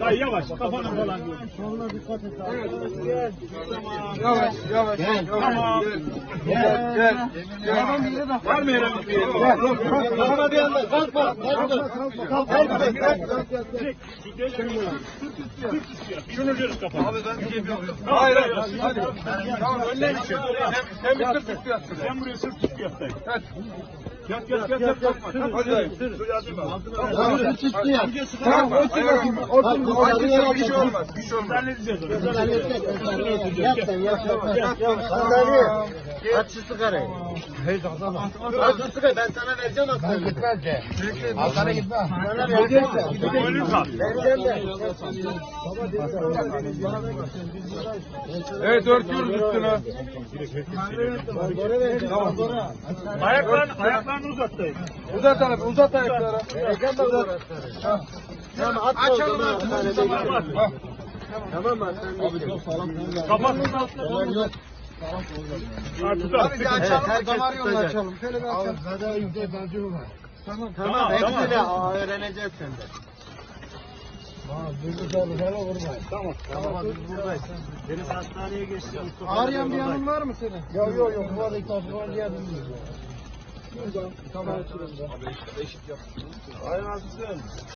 Dayı yavaş kafanı falan. Soluna dikkat et abi. Yavaş, yavaş, yavaş. Tamam. Gel, gel. Bir de Var mı yere bir yere? Kalkma bir anda. Kalkma. Kalkma. Kalkma. Kalkma. Şunu diyoruz kafanı. Abi ben Hayır, hayır. Hadi. Tamam, önüne git. Sen bir sırt üstü yatsın. Sen buraya sırt üstü yat. Hadi. Yat yat yat yat. yat. Hadi dayı. Tamam bir çıktı ya. Tamam, otur bakayım. Otur. Otur. Bir şey olmaz. Bir şey olmaz. Yap sen yap yap. Sandalye. Aç şu sigarayı. Aç şu sigarayı ben sana vereceğim hastaneye. Gitmez de. Hastaneye gitmez. Sana vereceğim de. Vereceğim de. Evet, örtüyoruz üstünü. Tamam. Ayaklarını, ayaklarını uzat dayı. Uzat abi, uzat ayakları. De bu Tamam o zaman hastaneye. Tamam. Tamam mı hastaneye? Kafasını al. Tamam yok. Ha, tutar. Evet, herkes tutacak. Şöyle bir açalım. Tamam Tamam, hepsini tamam. öğreneceğiz senden. Tamam. Tamam biz buradayız. Benim hastaneye geçti. Ağrıyan bir yanın var mı senin? Yok yok yok. Bu arada ilk var diyelim. Tamam. Ay nasılsın?